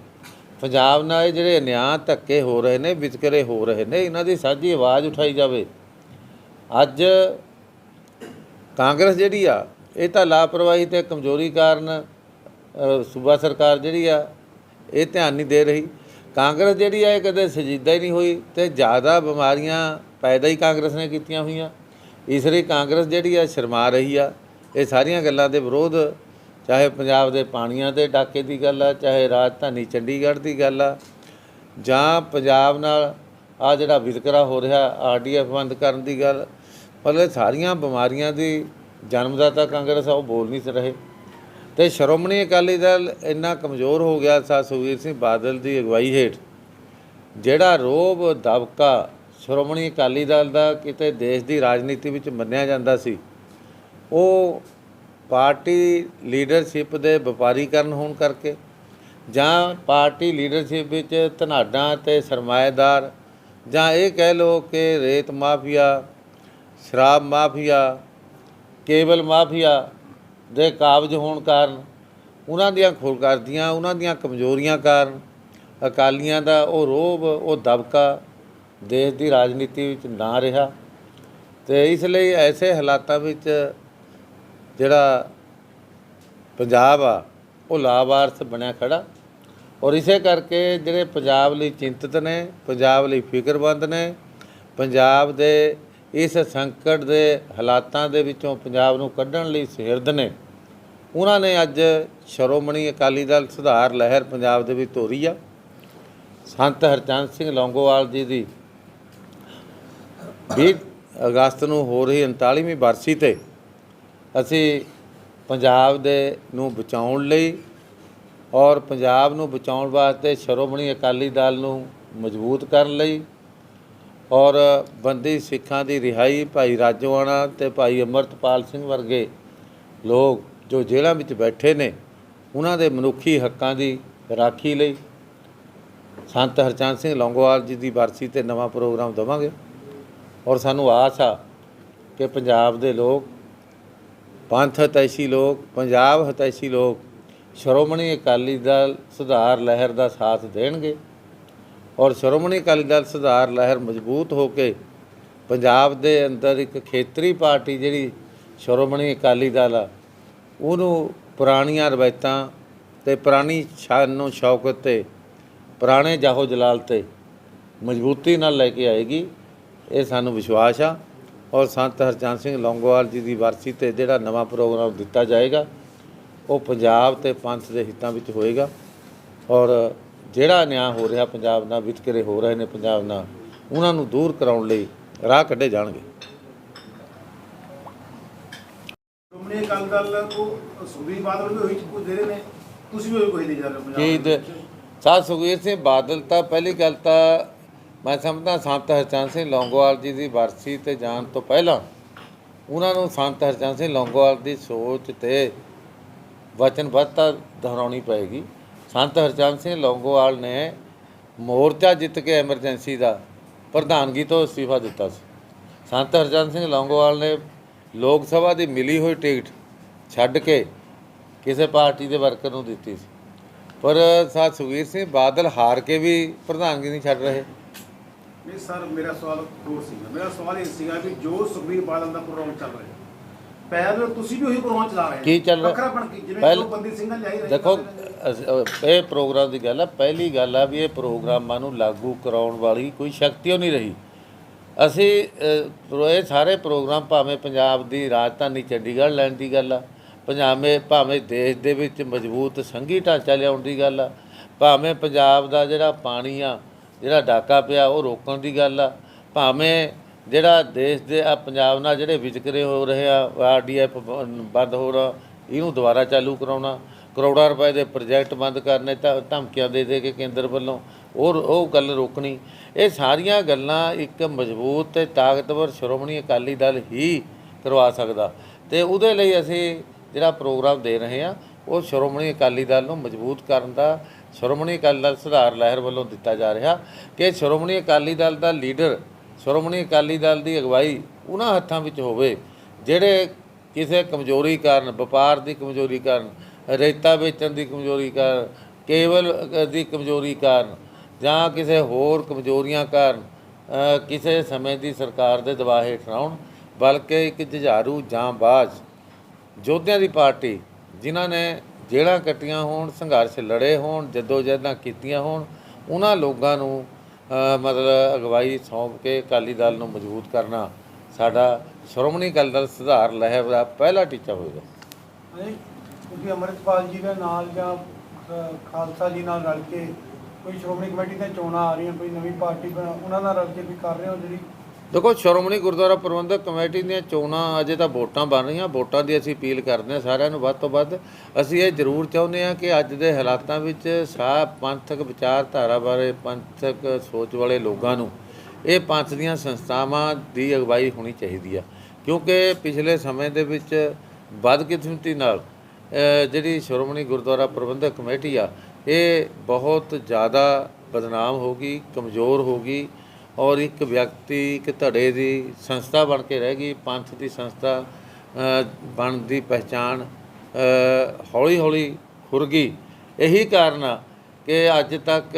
ਪੰਜਾਬ ਨਾਲ ਜਿਹੜੇ ਨਿਆਂ ਧੱਕੇ ਹੋ ਰਹੇ ਨੇ, ਵਿਤਕਰੇ ਹੋ ਰਹੇ ਨੇ, ਇਹਨਾਂ ਦੀ ਸਾਂਝੀ ਆਵਾਜ਼ ਉਠਾਈ ਜਾਵੇ। ਅੱਜ ਕਾਂਗਰਸ ਜਿਹੜੀ ਆ, ਇਹ ਤਾਂ ਲਾਪਰਵਾਹੀ ਤੇ ਕਮਜ਼ੋਰੀ ਕਾਰਨ ਸੂਬਾ ਸਰਕਾਰ ਜਿਹੜੀ ਆ, ਇਹ ਧਿਆਨ ਨਹੀਂ ਦੇ ਰਹੀ। ਕਾਂਗਰਸ ਜਿਹੜੀ ਆ, ਇਹ ਕਦੇ ਸਜੀਦਾ ਹੀ ਨਹੀਂ ਹੋਈ ਤੇ ਜ਼ਿਆਦਾ ਬਿਮਾਰੀਆਂ ਪੈਦਾ ਹੀ ਕਾਂਗਰਸ ਨੇ ਕੀਤੀਆਂ ਹੋਈਆਂ। ਇਸ ਲਈ ਕਾਂਗਰਸ ਜਿਹੜੀ ਆ, ਸ਼ਰਮਾ ਰਹੀ ਆ। ਇਹ ਸਾਰੀਆਂ ਗੱਲਾਂ ਦੇ ਵਿਰੋਧ, ਚਾਹੇ ਪੰਜਾਬ ਦੇ ਪਾਣੀਆਂ ਦੇ ਡਾਕੇ ਦੀ ਗੱਲ ਆ, ਚਾਹੇ ਰਾਜਧਾਨੀ ਚੰਡੀਗੜ੍ਹ ਦੀ ਗੱਲ ਆ, ਜਾਂ ਪੰਜਾਬ ਨਾਲ ਆ ਜਿਹੜਾ ਵਿਤਕਰਾ ਹੋ ਰਿਹਾ ਆਰਡੀਐਫ ਬੰਦ ਕਰਨ ਦੀ ਗੱਲ, ਮਤਲਬ ਸਾਰੀਆਂ ਬਿਮਾਰੀਆਂ ਦੀ ਜਨਮਦਾਤਾ ਕਾਂਗਰਸ ਆ, ਉਹ ਬੋਲ ਨਹੀਂ ਰਹੇ। ਤੇ ਸ਼੍ਰੋਮਣੀ ਅਕਾਲੀ ਦਲ ਇੰਨਾ ਕਮਜ਼ੋਰ ਹੋ ਗਿਆ ਸਾ ਸੁਖਬੀਰ ਸਿੰਘ ਬਾਦਲ ਦੀ ਅਗਵਾਈ ਹੇਠ, ਜਿਹੜਾ ਰੋਬ ਦਬਕਾ ਸ਼੍ਰੋਮਣੀ ਅਕਾਲੀ ਦਲ ਦਾ ਕਿਤੇ ਦੇਸ਼ ਦੀ ਰਾਜਨੀਤੀ ਵਿੱਚ ਮੰਨਿਆ ਜਾਂਦਾ ਸੀ, ਉਹ ਪਾਰਟੀ ਲੀਡਰਸ਼ਿਪ ਦੇ ਵਪਾਰੀਕਰਨ ਹੋਣ ਕਰਕੇ ਜਾਂ ਪਾਰਟੀ ਲੀਡਰਸ਼ਿਪ ਵਿੱਚ ਧਨਾਡਾਂ ਤੇ ਸਰਮਾਏਦਾਰ ਜਾਂ ਇਹ ਕਹਿ ਲਓ ਕਿ ਰੇਤ ਮਾਫੀਆ, ਸ਼ਰਾਬ ਮਾਫੀਆ, ਕੇਬਲ ਮਾਫੀਆ ਦੇ ਕਾਬਜ ਹੋਣ ਕਾਰਨ, ਉਹਨਾਂ ਦੀਆਂ ਖੁਰਗਰਦੀਆਂ ਉਹਨਾਂ ਦੀਆਂ ਕਮਜ਼ੋਰੀਆਂ ਕਾਰਨ, ਅਕਾਲੀਆਂ ਦਾ ਉਹ ਰੋਬ ਉਹ ਦਬਕਾ ਦੇਸ਼ ਦੀ ਰਾਜਨੀਤੀ ਵਿੱਚ ਨਾ ਰਿਹਾ ਤੇ ਇਸ ਲਈ ਐਸੇ ਹਾਲਾਤਾਂ ਵਿੱਚ ਜਿਹੜਾ ਪੰਜਾਬ ਆ, ਉਹ ਲਾਵਾਰਸ ਬਣਿਆ ਖੜਾ ਔਰ ਇਸੇ ਕਰਕੇ ਜਿਹੜੇ ਪੰਜਾਬ ਲਈ ਚਿੰਤਤ ਨੇ, ਪੰਜਾਬ ਲਈ ਫਿਕਰਮੰਦ ਨੇ, ਪੰਜਾਬ ਦੇ ਇਸ ਸੰਕਟ ਦੇ ਹਾਲਾਤਾਂ ਦੇ ਵਿੱਚੋਂ ਪੰਜਾਬ ਨੂੰ ਕੱਢਣ ਲਈ ਸਿਰਦ ਨੇ। ਉਹਨਾਂ ਨੇ ਅੱਜ ਸ਼੍ਰੋਮਣੀ ਅਕਾਲੀ ਦਲ ਸੁਧਾਰ ਲਹਿਰ ਪੰਜਾਬ ਦੇ ਵਿੱਚ ਤੋਰੀ ਆ। ਸੰਤ ਹਰਚੰਦ ਸਿੰਘ ਲੌਂਗੋਵਾਲ ਜੀ ਦੀ ਵੀਹ ਅਗਸਤ ਨੂੰ ਹੋ ਰਹੀ 39ਵੀਂ ਬਰਸੀ ਤੇ ਅਸੀਂ ਪੰਜਾਬ ਦੇ ਨੂੰ ਬਚਾਉਣ ਲਈ ਔਰ ਪੰਜਾਬ ਨੂੰ ਬਚਾਉਣ ਵਾਸਤੇ ਸ਼੍ਰੋਮਣੀ ਅਕਾਲੀ ਦਲ ਨੂੰ ਮਜ਼ਬੂਤ ਕਰਨ ਲਈ ਔਰ ਬੰਦੀ ਸਿੱਖਾਂ ਦੀ ਰਿਹਾਈ ਭਾਈ ਰਾਜੋਆਣਾ ਤੇ ਭਾਈ ਅਮਰਤਪਾਲ ਸਿੰਘ ਵਰਗੇ ਲੋਕ ਜੋ ਜੇਲ੍ਹਾਂ ਵਿੱਚ ਬੈਠੇ ਨੇ, ਉਹਨਾਂ ਦੇ ਮਨੁੱਖੀ ਹੱਕਾਂ ਦੀ ਰਾਖੀ ਲਈ ਸੰਤ ਹਰਚੰਦ ਸਿੰਘ ਲੌਂਗੋਵਾਲ ਜੀ ਦੀ ਵਰਸੀ ਤੇ ਨਵਾਂ ਪ੍ਰੋਗਰਾਮ ਦੇਵਾਂਗੇ। ਔਰ ਸਾਨੂੰ ਆਸ ਆ ਕਿ ਪੰਜਾਬ ਦੇ ਲੋਕ, ਪੰਥ ਹਤੈਸ਼ੀ ਲੋਕ, ਪੰਜਾਬ ਹਤੈਸ਼ੀ ਲੋਕ ਸ਼੍ਰੋਮਣੀ ਅਕਾਲੀ ਦਲ ਸੁਧਾਰ ਲਹਿਰ ਦਾ ਸਾਥ ਦੇਣਗੇ। ਔਰ ਸ਼੍ਰੋਮਣੀ ਅਕਾਲੀ ਦਲ ਸੁਧਾਰ ਲਹਿਰ ਮਜ਼ਬੂਤ ਹੋ ਕੇ ਪੰਜਾਬ ਦੇ ਅੰਦਰ ਇੱਕ ਖੇਤਰੀ ਪਾਰਟੀ ਜਿਹੜੀ ਸ਼੍ਰੋਮਣੀ ਅਕਾਲੀ ਦਲ ਆ, ਉਹਨੂੰ ਪੁਰਾਣੀਆਂ ਰਵਾਇਤਾਂ ਤੇ ਪੁਰਾਣੀ ਸ਼ਾਨ ਨੂੰ ਸ਼ੌਕਤ ਤੇ, ਪੁਰਾਣੇ ਜਾਹੋ ਜਲਾਲ ਤੇ ਮਜ਼ਬੂਤੀ ਨਾਲ ਲੈ ਕੇ ਆਏਗੀ, ਇਹ ਸਾਨੂੰ ਵਿਸ਼ਵਾਸ ਆ। ਔਰ ਸੰਤ ਹਰਚੰਦ ਸਿੰਘ ਲੌਂਗੋਵਾਲ ਜੀ ਦੀ ਵਰਸੀ ਤੇ ਜਿਹੜਾ ਨਵਾਂ ਪ੍ਰੋਗਰਾਮ ਦਿੱਤਾ ਜਾਏਗਾ, ਉਹ ਪੰਜਾਬ ਤੇ ਪੰਥ ਦੇ ਹਿੱਤਾਂ ਵਿੱਚ ਹੋਏਗਾ। ਔਰ ਜਿਹੜਾ ਨਿਆਂ ਹੋ ਰਿਹਾ ਪੰਜਾਬ ਨਾਲ ਵਿਤਕਰੇ ਹੋ ਰਹੇ ਨੇ ਪੰਜਾਬ ਨਾਲ ਉਹਨਾਂ ਨੂੰ ਦੂਰ ਕਰਾਉਣ ਲਈ ਰਾਹ ਕੱਢੇ ਜਾਣਗੇ।
ਸ਼੍ਰੋਮਣੀ ਅਕਾਲੀ ਦਲ ਕੋ ਸੁਖਬੀਰ ਬਾਦਲ ਵੀ ਉਹੀ ਕੁਝ ਦੇ ਰਹੇ ਨੇ। ਤੁਸੀਂ ਵੀ ਕੁਝ ਦੇ ਜਾ ਰਹੇ ਪੰਜਾਬ ਦ-
ਸਾਧ ਸੁਖਬੀਰ ਸਿੰਘ ਬਾਦਲ ਤਾਂ ਪਹਿਲੀ ਗੱਲ ਤਾਂ ਮੈਂ ਸਮਝਦਾ ਸੰਤ ਹਰਚੰਦ ਸਿੰਘ ਲੌਂਗੋਵਾਲ ਜੀ ਦੀ ਵਰਸੀ ਤੇ ਜਾਣ ਤੋਂ ਪਹਿਲਾਂ ਉਹਨਾਂ ਨੂੰ ਸੰਤ ਹਰਚੰਦ ਸਿੰਘ ਲੌਂਗੋਵਾਲ ਦੀ ਸੋਚ ਤੇ ਵਚਨਬੱਧਤਾ ਦੁਹਰਾਉਣੀ ਪਏਗੀ। ਸੰਤ ਹਰਚੰਦ ਸਿੰਘ ਲੌਂਗੋਵਾਲ ਨੇ ਮੋਰਚਾ ਜਿੱਤ ਕੇ ਐਮਰਜੈਂਸੀ ਦਾ ਪ੍ਰਧਾਨਗੀ ਤੋਂ ਅਸਤੀਫਾ ਦਿੱਤਾ ਸੀ। ਸੰਤ ਹਰਚੰਦ ਸਿੰਘ ਲੌਂਗੋਵਾਲ ਨੇ ਲੋਕ ਸਭਾ ਦੀ ਮਿਲੀ ਹੋਈ ਟਿਕਟ ਛੱਡ ਕੇ ਕਿਸੇ ਪਾਰਟੀ ਦੇ ਵਰਕਰ ਨੂੰ ਦਿੱਤੀ ਸੀ। ਪਰ ਸਾਥ ਸੁਖਬੀਰ ਸਿੰਘ ਬਾਦਲ ਹਾਰ ਕੇ ਵੀ ਪ੍ਰਧਾਨਗੀ ਨਹੀਂ ਛੱਡ ਰਹੇ।
ਨਹੀਂ ਸਰ, ਮੇਰਾ ਸਵਾਲ ਹੋਰ ਸੀਗਾ। ਮੇਰਾ ਸਵਾਲ ਇਹ ਸੀਗਾ ਵੀ ਜੋ ਸੁਖਬੀਰ ਬਾਦਲ ਦਾ ਪ੍ਰੋਗਰਾਮ ਚੱਲ ਰਿਹਾ ਤੁਸੀਂ ਵੀ ਉਹੀ ਪ੍ਰੋਗਰਾਮ ਚਲਾ ਰਹੇ ਹੋ।
ਕੀ ਚੱਲ ਰਿਹਾ?
ਵੱਖਰਾ ਬਣ ਕੇ ਜਿਵੇਂ
ਪਹਿਲ-
ਜੋ ਬੰਦੀ ਸਿੰਘਾਂ ਲਿਆਈ ਰਹੇ
ਦੇਖੋ ਅਸ- ਇਹ ਪ੍ਰੋਗਰਾਮ ਦੀ ਗੱਲ ਆ। ਪਹਿਲੀ ਗੱਲ ਆ ਵੀ ਇਹ ਪ੍ਰੋਗਰਾਮਾਂ ਨੂੰ ਲਾਗੂ ਕਰਾਉਣ ਵਾਲੀ ਕੋਈ ਸ਼ਕਤੀ ਓ ਨਹੀਂ ਰਹੀ। ਅਸੀਂ ਪ੍ਰੋ- ਇਹ ਸਾਰੇ ਪ੍ਰੋਗਰਾਮ ਭਾਵੇਂ ਪੰਜਾਬ ਦੀ ਰਾਜਧਾਨੀ ਚੰਡੀਗੜ੍ਹ ਲੈਣ ਦੀ ਗੱਲ ਆ ਪੰਜਾਬੇ ਭਾਵੇਂ ਦੇਸ਼ ਦੇ ਵਿੱਚ ਮਜ਼ਬੂਤ ਸੰਘੀ ਢਾਂਚਾ ਲਿਆਉਣ ਦੀ ਗੱਲ ਆ ਭਾਵੇਂ ਪੰਜਾਬ ਦਾ ਜਿਹੜਾ ਪਾਣੀ ਆ ਜਿਹੜਾ ਡਾਕਾ ਪਿਆ ਉਹ ਰੋਕਣ ਦੀ ਗੱਲ ਆ ਭਾਵੇਂ ਜਿਹੜਾ ਦੇਸ਼ ਦੇ ਆ, ਪੰਜਾਬ ਨਾਲ ਜਿਹੜੇ ਵਿਚਕਰੇ ਹੋ ਰਹੇ ਆ ਆਰਡੀਐਫ ਬੰਦ ਹੋ ਰਿਹਾ, ਇਹਨੂੰ ਦੁਬਾਰਾ ਚਾਲੂ ਕਰਾਉਣਾ, ਕਰੋੜਾਂ ਰੁਪਏ ਦੇ ਪ੍ਰੋਜੈਕਟ ਬੰਦ ਕਰਨੇ, ਤਾਂ ਧਮਕੀਆਂ ਦੇ ਦੇ ਕੇ ਕੇਂਦਰ ਵੱਲੋਂ ਉਹ ਉਹ ਗੱਲ ਰੋਕਣੀ। ਇਹ ਸਾਰੀਆਂ ਗੱਲਾਂ ਇੱਕ ਮਜ਼ਬੂਤ ਤੇ ਤਾਕਤਵਰ ਸ਼੍ਰੋਮਣੀ ਅਕਾਲੀ ਦਲ ਹੀ ਕਰਵਾ ਸਕਦਾ। ਤੇ ਉਹਦੇ ਲਈ ਅਸੀਂ ਜਿਹੜਾ ਪ੍ਰੋਗਰਾਮ ਦੇ ਰਹੇ ਹਾਂ, ਉਹ ਸ਼੍ਰੋਮਣੀ ਅਕਾਲੀ ਦਲ ਨੂੰ ਮਜ਼ਬੂਤ ਕਰਨ ਦਾ, ਸ਼੍ਰੋਮਣੀ ਅਕਾਲੀ ਦਲ ਸੁਧਾਰ ਲਹਿਰ ਵੱਲੋਂ ਦਿੱਤਾ ਜਾ ਰਿਹਾ ਕਿ ਸ਼੍ਰੋਮਣੀ ਅਕਾਲੀ ਦਲ ਦਾ ਲੀਡਰ ਸ਼੍ਰੋਮਣੀ ਅਕਾਲੀ ਦਲ ਦੀ ਅਗਵਾਈ ਉਹਨਾਂ ਹੱਥਾਂ ਵਿੱਚ ਹੋਵੇ, ਜਿਹੜੇ ਕਿਸੇ ਕਮਜ਼ੋਰੀ ਕਾਰਨ, ਵਪਾਰ ਦੀ ਕਮਜ਼ੋਰੀ ਕਾਰਨ, ਰੇਤਾ ਵੇਚਣ ਦੀ ਕਮਜ਼ੋਰੀ ਕਾਰਨ ਕੇਵਲ ਦੀ ਕਮਜ਼ੋਰੀ ਕਾਰਨ ਜਾਂ ਕਿਸੇ ਹੋਰ ਕਮਜ਼ੋਰੀਆਂ ਕਾਰਨ ਕਿਸੇ ਸਮੇਂ ਦੀ ਸਰਕਾਰ ਦੇ ਦਬਾਅ ਹੇਠ ਨਾ ਬਲਕਿ ਇੱਕ ਜੁਝਾਰੂ ਜਾਂ ਬਾਜ਼ ਯੋਧਿਆਂ ਦੀ ਪਾਰਟੀ, ਜਿਨ੍ਹਾਂ ਨੇ ਜੇਲ੍ਹਾਂ ਕੱਟੀਆਂ ਹੋਣ, ਸੰਘਰਸ਼ ਲੜੇ ਹੋਣ, ਜਦੋਜਹਿਦਾਂ ਕੀਤੀਆਂ ਹੋਣ, ਉਹਨਾਂ ਲੋਕਾਂ ਨੂੰ ਮਤਲਬ ਅਗਵਾਈ ਸੌਂਪ ਕੇ ਅਕਾਲੀ ਦਲ ਨੂੰ ਮਜ਼ਬੂਤ ਕਰਨਾ, ਸਾਡਾ ਸ਼੍ਰੋਮਣੀ ਅਕਾਲੀ ਦਲ ਸੁਧਾਰ ਲਹਿਰ ਦਾ ਪਹਿਲਾ ਟੀਚਾ ਹੋਵੇਗਾ
ਕਿਉਂਕਿ ਅੰਮ੍ਰਿਤਪਾਲ ਜੀ ਦੇ ਨਾਲ ਜਾਂ ਖਾਲਸਾ ਜੀ ਨਾਲ ਰਲ ਕੇ ਕੋਈ ਸ਼੍ਰੋਮਣੀ ਕਮੇਟੀ ਦੀਆਂ ਚੋਣਾਂ ਆ ਰਹੀਆਂ, ਕੋਈ ਨਵੀਂ ਪਾਰਟੀ ਬਣਾ, ਉਹਨਾਂ ਨਾਲ ਰਲ ਕੇ ਵੀ ਕਰ ਰਹੇ ਹੋ ਜਿਹੜੀ
ਦੇਖੋ, ਸ਼੍ਰੋਮਣੀ ਗੁਰਦੁਆਰਾ ਪ੍ਰਬੰਧਕ ਕਮੇਟੀ ਦੀਆਂ ਚੋਣਾਂ ਅਜੇ ਤਾਂ ਵੋਟਾਂ ਬਣ ਰਹੀਆਂ। ਵੋਟਾਂ ਦੀ ਅਸੀਂ ਅਪੀਲ ਕਰਦੇ ਹਾਂ ਸਾਰਿਆਂ ਨੂੰ ਵੱਧ ਤੋਂ ਵੱਧ। ਅਸੀਂ ਇਹ ਜ਼ਰੂਰ ਚਾਹੁੰਦੇ ਹਾਂ ਕਿ ਅੱਜ ਦੇ ਹਾਲਾਤਾਂ ਵਿੱਚ ਸਾਹ ਪੰਥਕ ਵਿਚਾਰਧਾਰਾ ਬਾਰੇ, ਪੰਥਕ ਸੋਚ ਵਾਲੇ ਲੋਕਾਂ ਨੂੰ ਇਹ ਪੰਥ ਦੀਆਂ ਸੰਸਥਾਵਾਂ ਦੀ ਅਗਵਾਈ ਹੋਣੀ ਚਾਹੀਦੀ ਆ। ਕਿਉਂਕਿ ਪਿਛਲੇ ਸਮੇਂ ਦੇ ਵਿੱਚ ਬਦਕਿਸਮਤੀ ਨਾਲ ਜਿਹੜੀ ਸ਼੍ਰੋਮਣੀ ਗੁਰਦੁਆਰਾ ਪ੍ਰਬੰਧਕ ਕਮੇਟੀ ਆ, ਇਹ ਬਹੁਤ ਜ਼ਿਆਦਾ ਬਦਨਾਮ ਹੋ ਗਈ, ਕਮਜ਼ੋਰ ਹੋ ਗਈ। ਔਰ ਇੱਕ ਵਿਅਕਤੀ, ਇੱਕ ਧੜੇ ਦੀ ਸੰਸਥਾ ਬਣ ਕੇ ਰਹਿ ਗਈ, ਪੰਥ ਦੀ ਸੰਸਥਾ ਬਣ ਦੀ ਪਹਿਚਾਣ ਹੌਲੀ ਹੌਲੀ ਖੁਰ ਗਈ। ਇਹੀ ਕਾਰਨ ਆ ਕਿ ਅੱਜ ਤੱਕ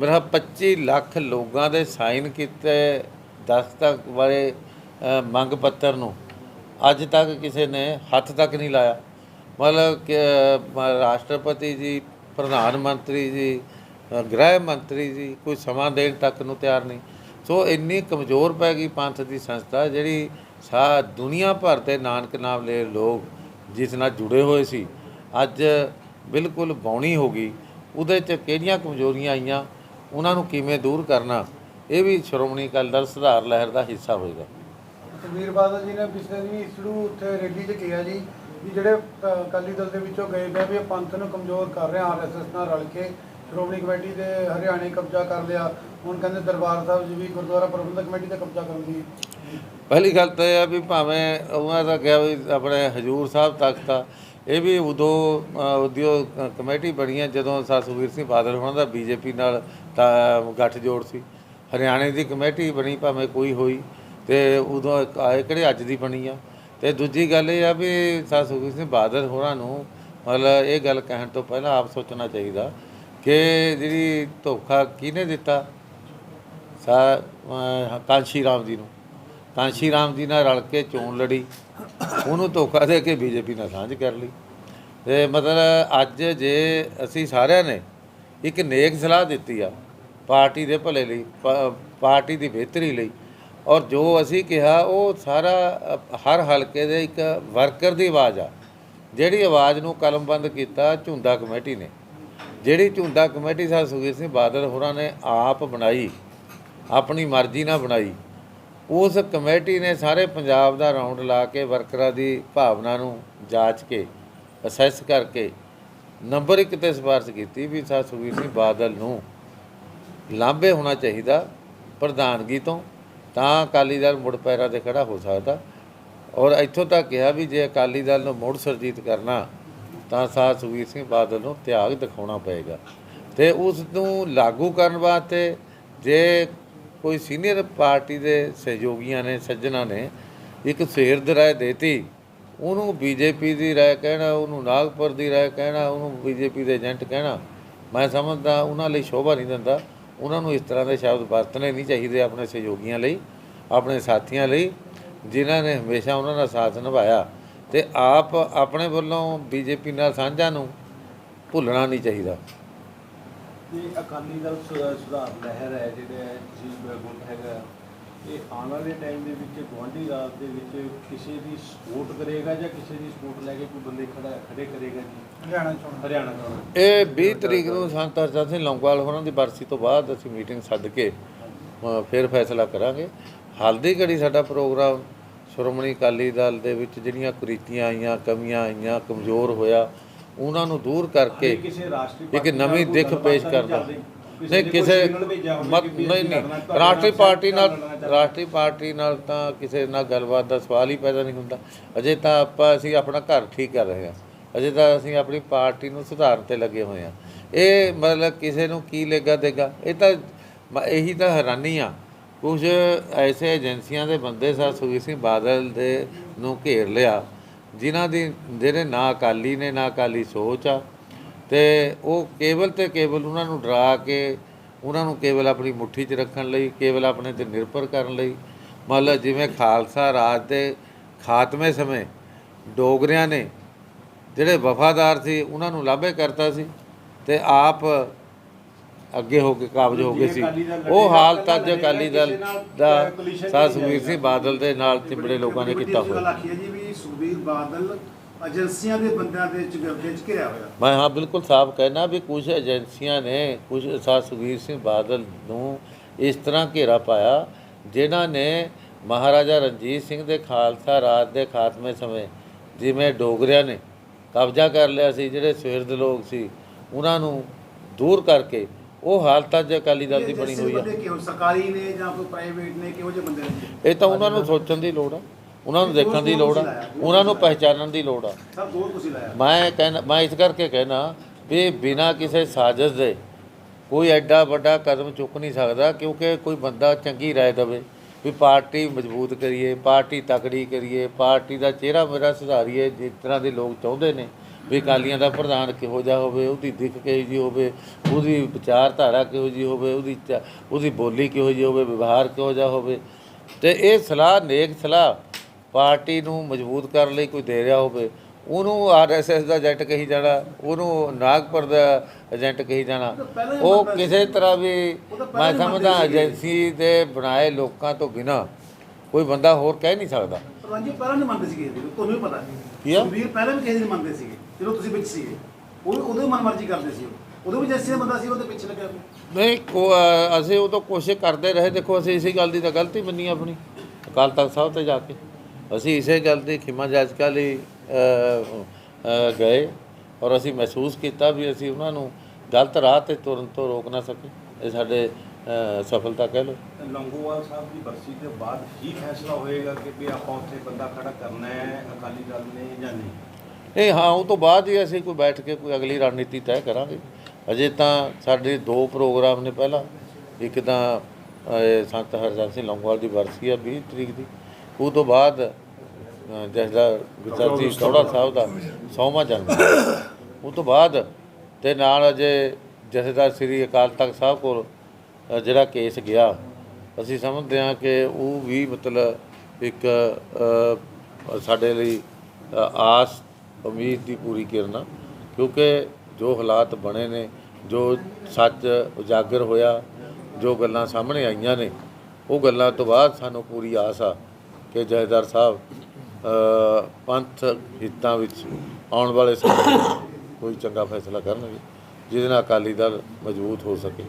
ਮੇਰਾ 25 ਲੱਖ ਲੋਕਾਂ ਦੇ ਸਾਈਨ ਕੀਤੇ ਦਸਤਕ ਵਾਲੇ ਮੰਗ ਪੱਤਰ ਨੂੰ। ਅੱਜ ਤੱਕ ਕਿਸੇ ਨੇ ਹੱਥ ਤੱਕ ਨਹੀਂ ਲਾਇਆ। ਮਤਲਬ ਕਿ ਰਾਸ਼ਟਰਪਤੀ ਜੀ, ਪ੍ਰਧਾਨ ਮੰਤਰੀ ਜੀ, ਗ੍ਰਹਿ ਮੰਤਰੀ ਜੀ, ਕੋਈ ਸਮਾਂ ਦੇਣ ਤੱਕ ਨੂੰ ਤਿਆਰ ਨਹੀਂ। ਸੋ ਇੰਨੀ ਕਮਜ਼ੋਰ ਪੈ ਗਈ ਪੰਥ ਦੀ ਸੰਸਥਾ ਜਿਹੜੀ ਸਾ ਦੁਨੀਆ ਭਰ ਦੇ ਨਾਨਕ ਨਾਮ ਲੈ ਲੋਕ ਜਿਸ ਨਾਲ ਜੁੜੇ ਹੋਏ ਸੀ, ਅੱਜ ਬਿਲਕੁਲ ਬੌਣੀ ਹੋ ਗਈ। ਉਹਦੇ 'ਚ ਕਿਹੜੀਆਂ ਕਮਜ਼ੋਰੀਆਂ ਆਈਆਂ, ਉਹਨਾਂ ਨੂੰ ਕਿਵੇਂ ਦੂਰ ਕਰਨਾ, ਇਹ ਵੀ ਸ਼੍ਰੋਮਣੀ ਅਕਾਲੀ ਦਲ ਸੁਧਾਰ ਲਹਿਰ ਦਾ ਹਿੱਸਾ ਹੋਏਗਾ।
ਸੁਖਬੀਰ ਬਾਦਲ ਜੀ ਨੇ ਪਿਛਲੇ ਦਿਨੀ ਇਸੜੂ ਉੱਥੇ ਰੈਲੀ 'ਚ ਕਿਹਾ ਜੀ ਵੀ ਜਿਹੜੇ ਅਕਾਲੀ ਦਲ ਦੇ ਵਿੱਚੋਂ ਗਏ ਪਏ ਵੀ ਪੰਥ ਨੂੰ ਕਮਜ਼ੋਰ ਕਰ ਰਹੇ ਆਰਐਸਐਸ ਨਾਲ ਰਲ ਕੇ। ਸ਼੍ਰੋਮਣੀ ਕਮੇਟੀ ਦੇ ਹਰਿਆਣੇ ਕਬਜ਼ਾ ਕਰ ਲਿਆ। ਹੁਣ ਕਹਿੰਦੇ ਦਰਬਾਰ ਸਾਹਿਬ 'ਚ ਵੀ ਗੁਰਦੁਆਰਾ ਪ੍ਰਬੰਧਕ ਕਮੇਟੀ ਤੇ ਕਬਜ਼ਾ ਕਰਨ ਦੀ।
ਪਹਿਲੀ ਗੱਲ ਤਾਂ ਇਹ ਆ ਵੀ ਭਾਵੇਂ ਉਹਨਾਂ ਦਾ ਕਿਹਾ ਵੀ ਆਪਣੇ ਹਜੂਰ ਸਾਹਿਬ ਤੱਕ ਤਾਂ ਇਹ ਵੀ ਉਦੋਂ ਅ, ਉਦਯੋਗ ਅ, ਕਮੇਟੀ ਬਣੀਆਂ ਜਦੋਂ ਸਰ ਸੁਖਬੀਰ ਸਿੰਘ ਬਾਦਲ ਹੋਣਾ ਦਾ ਬੀਜੇਪੀ ਨਾਲ ਤਾਂ ਗੱਠਜੋੜ ਸੀ। ਹਰਿਆਣੇ ਦੀ ਕਮੇਟੀ ਬਣੀ ਭਾਵੇਂ ਕੋਈ ਹੋਈ ਤੇ ਉਦੋਂ ਇੱਕ ਆਏ ਕਿਹੜੇ ਅੱਜ ਦੀ ਬਣੀ ਆ। ਤੇ ਦੂਜੀ ਗੱਲ ਇਹ ਆ ਵੀ ਸਰ ਸੁਖਬੀਰ ਸਿੰਘ ਬਾਦਲ ਹੋਰਾਂ ਨੂੰ ਮਤਲਬ ਇਹ ਗੱਲ ਕਹਿਣ ਤੋਂ ਪਹਿਲਾਂ ਆਪ ਸੋਚਣਾ ਚਾਹੀਦਾ ਕਿ ਜਿਹੜੀ ਧੋਖਾ ਕਿਹਨੇ ਦਿੱਤਾ? ਸਾ ਕਾਂਸ਼ੀ ਰਾਮ ਜੀ ਨੂੰ। ਕਾਂਸ਼ੀ ਰਾਮ ਜੀ ਨਾਲ ਰਲ ਕੇ ਚੋਣ ਲੜੀ। ਉਹਨੂੰ ਧੋਖਾ ਦੇ ਕੇ ਬੀਜੇਪੀ ਨਾਲ ਸਾਂਝ ਕਰ ਲਈ। ਤੇ ਮਤਲਬ ਅੱਜ ਜੇ ਅਸੀਂ ਸਾਰਿਆਂ ਨੇ ਇੱਕ ਨੇਕ ਸਲਾਹ ਦਿੱਤੀ ਆ, ਪਾਰਟੀ ਦੇ ਭਲੇ ਲਈ ਪਾਰਟੀ ਦੀ ਬਿਹਤਰੀ ਲਈ, ਔਰ ਜੋ ਅਸੀਂ ਕਿਹਾ, ਉਹ ਸਾਰਾ, ਹਰ ਹਲਕੇ ਦੇ ਇੱਕ ਵਰਕਰ ਦੀ ਆਵਾਜ਼ ਆ। ਜਿਹੜੀ ਆਵਾਜ਼ ਨੂੰ ਕਲਮਬੰਦ ਕੀਤਾ ਝੁੰਦਾ ਕਮੇਟੀ ਨੇ। ਜਿਹੜੀ ਝੁੰਦਾ ਕਮੇਟੀ ਸਾਹਿਬ ਸੁਖਬੀਰ ਸਿੰਘ ਬਾਦਲ ਹੋਰਾਂ ਨੇ ਆਪ ਬਣਾਈ, ਆਪਣੀ ਮਰਜ਼ੀ ਨਾਲ ਬਣਾਈ। ਉਸ ਕਮੇਟੀ ਨੇ ਸਾਰੇ ਪੰਜਾਬ ਦਾ ਰਾਉਂਡ ਲਾ ਕੇ ਵਰਕਰਾਂ ਦੀ ਭਾਵਨਾ ਨੂੰ ਜਾਂਚ ਕੇ, ਅਸੈਸ ਕਰਕੇ, ਨੰਬਰ 1 ਤੇ ਸਿਫਾਰਸ਼ ਕੀਤੀ ਵੀ ਸਾ ਸੁਖਬੀਰ ਸਿੰਘ ਬਾਦਲ ਨੂੰ ਲਾਂਭੇ ਹੋਣਾ ਚਾਹੀਦਾ ਪ੍ਰਧਾਨਗੀ ਤੋਂ, ਤਾਂ ਅਕਾਲੀ ਦਲ ਮੁੜ ਪੈਰਾਂ ਤੇ ਖੜਾ ਹੋ ਸਕਦਾ। ਔਰ ਇੱਥੋਂ ਤੱਕ ਕਿਹਾ ਵੀ ਜੇ ਅਕਾਲੀ ਦਲ ਨੂੰ ਮੁੜ ਸਰਜੀਤ ਕਰਨਾ ਤਾਂ ਸਾ ਸੁਖਬੀਰ ਸਿੰਘ ਬਾਦਲ ਨੂੰ ਤਿਆਗ ਦਿਖਾਉਣਾ ਪਏਗਾ। ਤੇ ਉਸ ਨੂੰ ਲਾਗੂ ਕਰਨ ਵਾਸਤੇ ਜੇ ਕੋਈ ਸੀਨੀਅਰ ਪਾਰਟੀ ਦੇ ਸਹਿਯੋਗੀਆਂ ਨੇ, ਸੱਜਣਾ ਨੇ ਇੱਕ ਸੇਰ ਦੀ ਰਾਏ ਦੇਤੀ, ਉਹਨੂੰ ਬੀਜੇਪੀ ਦੀ ਰਾਏ ਕਹਿਣਾ, ਉਹਨੂੰ ਨਾਗਪੁਰ ਦੀ ਰਾਏ ਕਹਿਣਾ, ਉਹਨੂੰ ਬੀਜੇਪੀ ਦੇ ਏਜੰਟ ਕਹਿਣਾ, ਮੈਂ ਸਮਝਦਾ ਉਹਨਾਂ ਲਈ ਸ਼ੋਭਾ ਨਹੀਂ ਦਿੰਦਾ। ਉਹਨਾਂ ਨੂੰ ਇਸ ਤਰ੍ਹਾਂ ਦੇ ਸ਼ਬਦ ਵਰਤਣੇ ਨਹੀਂ ਚਾਹੀਦੇ ਆਪਣੇ ਸਹਿਯੋਗੀਆਂ ਲਈ, ਆਪਣੇ ਸਾਥੀਆਂ ਲਈ, ਜਿਨ੍ਹਾਂ ਨੇ ਹਮੇਸ਼ਾ ਉਹਨਾਂ ਦਾ ਸਾਥ ਨਿਭਾਇਆ। ਤੇ ਆਪ ਆਪਣੇ ਵੱਲੋਂ ਬੀਜੇਪੀ ਨਾਲ ਸਾਂਝਾ ਨੂੰ ਭੁੱਲਣਾ ਨਹੀਂ ਚਾਹੀਦਾ।
ਇਹ ਅਕਾਲੀ ਦਲ ਸੁਧਾ- ਸੁਧਾਰ ਲਹਿਰ ਹੈ ਜਿਹੜਾ ਜੀ ਗੁੱਟ ਹੈਗਾ। ਇਹ ਆਉਣ ਵਾਲੇ ਟਾਈਮ ਦੇ ਵਿੱਚ ਗੁਆਂਢੀ ਰਾਜ ਦੇ ਵਿੱਚ ਕਿਸੇ ਦੀ ਸਪੋਰਟ ਕਰੇਗਾ ਜਾਂ ਕਿਸੇ ਦੀ ਸਪੋਰਟ ਲੈ ਕੇ ਕੋਈ ਬੰਦੇ ਖੜਾ ਖੜੇ ਕਰੇਗਾ ਜੀ?
ਹਰਿਆਣਾ ਚੋਣ
ਹਰਿਆਣਾ ਚੋਣ
ਇਹ 20 ਤਰੀਕ ਨੂੰ ਸੰਤ ਹਰਜਨ ਸਿੰਘ ਲੌਂਗੋਵਾਲ ਹੋਰਾਂ ਦੀ ਬਰਸੀ ਤੋਂ ਬਾਅਦ ਅਸੀਂ ਮੀਟਿੰਗ ਸੱਦ ਕੇ ਫਿਰ ਫੈਸਲਾ ਕਰਾਂਗੇ। ਹਾਲ ਦੀ ਘੜੀ ਸਾਡਾ ਪ੍ਰੋਗਰਾਮ ਸ਼੍ਰੋਮਣੀ ਅਕਾਲੀ ਦਲ ਦੇ ਵਿੱਚ ਜਿਹੜੀਆਂ ਕੁਰੀਤੀਆਂ ਆਈਆਂ ਕਮੀਆਂ ਆਈਆਂ ਕਮਜ਼ੋਰ ਹੋਇਆ ਉਹਨਾਂ ਨੂੰ ਦੂਰ ਕਰਕੇ ਇੱਕ ਨਵੀਂ ਦਿੱਖ ਪੇਸ਼ ਕਰਦਾ। ਨਹੀਂ ਕਿਸੇ ਮਤ ਨਹੀਂ ਨਹੀਂ ਰਾਸ਼ਟਰੀ ਪਾਰਟੀ ਨਾਲ। ਰਾਸ਼ਟਰੀ ਪਾਰਟੀ ਨਾਲ ਤਾਂ ਕਿਸੇ ਨਾਲ ਗੱਲਬਾਤ ਦਾ ਸਵਾਲ ਹੀ ਪੈਦਾ ਨਹੀਂ ਹੁੰਦਾ। ਅਜੇ ਤਾਂ ਆਪਾਂ ਅਸੀਂ ਆਪਣਾ ਘਰ ਠੀਕ ਕਰ ਰਹੇ ਹਾਂ। ਅਜੇ ਤਾਂ ਅਸੀਂ ਆਪਣੀ ਪਾਰਟੀ ਨੂੰ ਸੁਧਾਰਨ ਤੇ ਲੱਗੇ ਹੋਏ ਹਾਂ। ਇਹ ਮਤਲਬ ਕਿਸੇ ਨੂੰ ਕੀ ਲੇਗਾ ਦੇਗਾ? ਇਹ ਤਾਂ ਇਹੀ ਤਾਂ ਹੈਰਾਨੀ ਆ। ਕੁਝ ਐਸੇ ਏਜੰਸੀਆਂ ਦੇ ਬੰਦੇ ਸਾ ਸੁਖਬੀਰ ਸਿੰਘ ਬਾਦਲ ਦੇ ਨੂੰ ਘੇਰ ਲਿਆ, ਜਿਨ੍ਹਾਂ ਦੀ, ਜਿਹੜੇ ਨਾ ਅਕਾਲੀ ਨੇ, ਨਾ ਅਕਾਲੀ ਸੋਚ ਆ, ਤੇ ਉਹ ਕੇਵਲ ਤੇ ਕੇਵਲ ਉਹਨਾਂ ਨੂੰ ਡਰਾ ਕੇ, ਉਹਨਾਂ ਨੂੰ ਕੇਵਲ ਆਪਣੀ ਮੁੱਠੀ 'ਚ ਰੱਖਣ ਲਈ, ਕੇਵਲ ਆਪਣੇ ਤੇ ਨਿਰਭਰ ਕਰਨ ਲਈ ਮਤਲਬ ਜਿਵੇਂ ਖਾਲਸਾ ਰਾਜ ਦੇ ਖਾਤਮੇ ਸਮੇਂ ਡੋਗਰਿਆਂ ਨੇ, ਜਿਹੜੇ ਵਫਾਦਾਰ ਸੀ, ਉਹਨਾਂ ਨੂੰ ਲਾਭੇ ਕਰਤਾ ਸੀ, ਤੇ ਆਪ ਅੱਗੇ ਹੋ ਕੇ ਕਾਬਜ ਹੋ ਗਏ ਸੀ। ਉਹ ਹਾਲ ਤਾਂ ਅੱਜ ਅਕਾਲੀ ਦਲ ਦਾ ਸਾ ਸੁਖਬੀਰ ਸਿੰਘ ਬਾਦਲ ਦੇ ਨਾਲ ਚਿੰਬੜੇ ਲੋਕਾਂ ਨੇ ਕੀਤਾ ਹੋਇਆ।
ਜੀ ਵੀ ਸੁਖਬੀਰ ਬਾਦਲ ਏਜੰਸੀਆਂ ਦੇ ਬੰਦਿਆਂ ਦੇ ਚਗਰਦੇ ਚ ਘਿਰਿਆ ਹੋਇਆ।
ਮੈਂ ਹਾਂ ਬਿਲਕੁਲ ਸਾਫ਼ ਕਹਿਣਾ ਵੀ ਕੁਝ ਏਜੰਸੀਆਂ ਨੇ ਕੁਝ ਸਾ ਸੁਖਬੀਰ ਸਿੰਘ ਬਾਦਲ ਨੂੰ ਇਸ ਤਰ੍ਹਾਂ ਘੇਰਾ ਪਾਇਆ ਜਿਨ੍ਹਾਂ ਨੇ ਮਹਾਰਾਜਾ ਰਣਜੀਤ ਸਿੰਘ ਦੇ ਖਾਲਸਾ ਰਾਜ ਦੇ ਖਾਤਮੇ ਸਮੇਂ ਜਿਵੇਂ ਡੋਗਰਿਆਂ ਨੇ ਕਬਜ਼ਾ ਕਰ ਲਿਆ ਸੀ ਜਿਹੜੇ ਸਵੇਰ ਦੇ ਲੋਕ ਸੀ ਉਹਨਾਂ ਨੂੰ ਦੂਰ ਕਰਕੇ ਉਹ ਹਾਲਤ ਅੱਜ ਅਕਾਲੀ ਦਲ ਦੀ ਬਣੀ ਹੋਈ ਆ।
ਕਿਹੋ ਸਰਕਾਰੀ ਨੇ ਜਾਂ ਕੋਈ ਪ੍ਰਾਈਵੇਟ ਨੇ ਕਿਹੋ ਜਿਹੇ ਬੰਦੇ ਨੇ?
ਇਹ ਤਾਂ ਉਹਨਾਂ ਨੂੰ ਸੋਚਣ ਦੀ ਲੋੜ ਆ। ਉਹਨਾਂ ਨੂੰ ਦੇਖਣ ਦੀ ਲੋੜ ਆ। ਉਹਨਾਂ ਨੂੰ ਪਹਿਚਾਨਣ ਦੀ ਲੋੜ ਆ।
ਸਭ ਦੋ ਤੁਸੀਂ ਲਾਇਆ।
ਮੈਂ ਕਹਿਣਾ ਮੈਂ ਇਸ ਕਰਕੇ ਕਹਿਣਾ ਵੀ ਬਿਨਾਂ ਕਿਸੇ ਸਾਜ਼ਿਸ਼ ਦੇ ਕੋਈ ਐਡਾ ਵੱਡਾ ਕਦਮ ਚੁੱਕ ਨਹੀਂ ਸਕਦਾ ਕਿਉਂਕਿ ਕੋਈ ਬੰਦਾ ਚੰਗੀ ਰਾਏ ਦੇਵੇ ਵੀ ਪਾਰਟੀ ਮਜ਼ਬੂਤ ਕਰੀਏ ਪਾਰਟੀ ਤਕੜੀ ਕਰੀਏ ਪਾਰਟੀ ਦਾ ਚਿਹਰਾ ਮੇਰਾ ਸੁਧਾਰੀਏ ਜਿਸ ਤਰ੍ਹਾਂ ਦੇ ਲੋਕ ਚਾਹੁੰਦੇ ਨੇ। ਵੀ ਅਕਾਲੀਆਂ ਦਾ ਪ੍ਰਧਾਨ ਕਿਹੋ ਜਿਹਾ ਹੋਵੇ ਉਹਦੀ ਦਿੱਖ ਕਿਹੋ ਜਿਹੀ ਹੋਵੇ ਉਹਦੀ ਵਿਚਾਰਧਾਰਾ ਕਿਹੋ ਜਿਹੀ ਹੋਵੇ ਉਹਦੀ ਉਹਦੀ ਬੋਲੀ ਕਿਹੋ ਜਿਹੀ ਹੋਵੇ ਵਿਵਹਾਰ ਕਿਹੋ ਜਿਹਾ ਹੋਵੇ। ਤੇ ਇਹ ਸਲਾਹ ਨੇਕ ਸਲਾਹ ਪਾਰਟੀ ਨੂੰ ਮਜ਼ਬੂਤ ਕਰਨ ਲਈ ਕੋਈ ਦੇ ਰਿਹਾ ਹੋਵੇ ਉਹਨੂੰ ਆਰਐਸਐਸ ਦਾ ਏਜੰਟ ਕਹੀ ਜਾਣਾ ਉਹਨੂੰ ਨਾਗਪੁਰ ਦਾ ਏਜੰਟ ਕਹੀ ਜਾਣਾ। ਉਹ ਕਿਸੇ ਤਰ੍ਹਾਂ ਵੀ ਮੈਂ ਸਮਝਦਾ ਏਜੰਸੀ ਦੇ ਬਣਾਏ ਲੋਕਾਂ ਤੋਂ ਬਿਨਾ ਕੋਈ ਬੰਦਾ ਹੋਰ ਕਹਿ ਨਹੀਂ ਸਕਦਾ।
ਜੀ ਪਹਿਲਾਂ ਨਹੀਂ ਮੰਨਦੇ ਸੀਗੇ ਤੁਹਾਨੂੰ ਵੀ ਪਤਾ।
ਕੀ ਆ?
ਸੁਖਬੀਰ ਪਹਿਲਾਂ ਵੀ ਕਿਸੇ ਮੰਨਦੇ ਸੀਗੇ। ਜਦੋਂ ਤੁਸੀਂ ਵਿੱਚ ਸੀਗੇ ਉਹ ਹੀ ਮਨਮਰਜ਼ੀ ਕਰਦੇ ਸੀ ਉਹ। ਉਦੋਂ ਵੀ ਜੈਸੇ ਬੰਦਾ ਸੀ ਉਹਦੇ ਪਿੱਛੇ ਲੱਗਿਆ।
ਨਹੀਂ ਕੋ- ਅ, ਅਸੀਂ ਉਹ ਤੋਂ ਕੋਸ਼ਿਸ਼ ਕਰਦੇ ਰਹੇ। ਦੇਖੋ ਅਸੀਂ ਇਸੇ ਗੱਲ ਦੀ ਤਾਂ ਗਲਤੀ ਮੰਨੀ ਆਪਣੀ। ਅਕਾਲ ਤਖਤ ਸਾਹਿਬ ਤੇ ਜਾ ਕੇ। ਅਸੀਂ ਇਸੇ ਗੱਲ ਦੀ ਖਿਮਾ ਜਾਚਕਾ ਲਈ ਅ, ਅ, ਗਏ ਔਰ ਅਸੀਂ ਮਹਿਸੂਸ ਕੀਤਾ ਵੀ ਅਸੀਂ ਉਹਨਾਂ ਨੂੰ ਗਲਤ ਰਾਹ ਤੇ ਤੁਰਨ ਤੋਂ ਰੋਕ ਨਾ ਸਕੇ ਇਹ ਸਾਡੇ ਅ, ਸਫਲਤਾ ਕਹਿ ਲਓ।
ਲੰਗੋਵਾਲ ਸਾਹਿਬ ਦੀ ਬਰਸੀ ਤੋਂ ਬਾਅਦ ਹੀ ਫੈਸਲਾ ਹੋਏਗਾ ਕਿ ਵੀ ਆਪਾਂ ਉੱਥੇ ਬੰਦਾ ਖੜਾ ਕਰਨਾ ਹੈ ਅਕਾਲੀ ਦਲ ਨੇ ਜਾਂ ਨਹੀਂ?
ਇਹ ਹਾਂ ਉਹ ਤੋਂ ਬਾਅਦ ਹੀ ਅਸੀਂ ਕੋਈ ਬੈਠ ਕੇ ਕੋਈ ਅਗਲੀ ਰਣਨੀਤੀ ਤੈਅ ਕਰਾਂਗੇ। ਅਜੇ ਤਾਂ ਸਾਡੇ ਦੋ ਪ੍ਰੋਗਰਾਮ ਨੇ ਪਹਿਲਾਂ। ਇੱਕ ਤਾਂ ਸੰਤ ਹਰਜਨ ਸਿੰਘ ਲੌਂਗੋਵਾਲ ਦੀ ਵਰਸੀ ਆ 20 ਤਰੀਕ ਦੀ। ਉਹ ਤੋਂ ਬਾਅਦ ਅਹ, ਜਸਦਾ ਗੁਰਦਾਸੀ ਕੌੜਾ ਸਾਹਿਬ ਦਾ ਸੌਵਾਂ ਜਨਮ। ਉਹ ਤੋਂ ਬਾਅਦ ਤੇ ਨਾਲ ਅਜੇ ਜਥੇਦਾਰ ਸ੍ਰੀ ਅਕਾਲ ਤਖਤ ਸਾਹਿਬ ਕੋਲ ਜਿਹੜਾ ਕੇਸ ਗਿਆ। ਅਸੀਂ ਸਮਝਦੇ ਹਾਂ ਕਿ ਉਹ ਵੀ ਮਤਲਬ ਇੱਕ ਸਾਡੇ ਲਈ ਆਸ ਉਮੀਦ ਦੀ ਪੂਰੀ ਕਿਰਨ ਆ ਕਿਉਂਕਿ ਜੋ ਹਾਲਾਤ ਬਣੇ ਨੇ, ਜੋ ਸੱਚ ਉਜਾਗਰ ਹੋਇਆ, ਜੋ ਗੱਲਾਂ ਸਾਹਮਣੇ ਆਈਆਂ ਨੇ, ਉਹ ਗੱਲਾਂ ਤੋਂ ਬਾਅਦ ਸਾਨੂੰ ਪੂਰੀ ਆਸ ਆ ਕਿ ਜਥੇਦਾਰ ਸਾਹਿਬ ਪੰਥ ਹਿੱਤਾਂ ਵਿੱਚ ਆਉਣ ਵਾਲੇ ਸਮੇਂ ਕੋਈ ਚੰਗਾ ਫੈਸਲਾ ਕਰਨਗੇ, ਜਿਹਦੇ ਨਾਲ ਅਕਾਲੀ ਦਲ ਮਜ਼ਬੂਤ ਹੋ ਸਕੇ।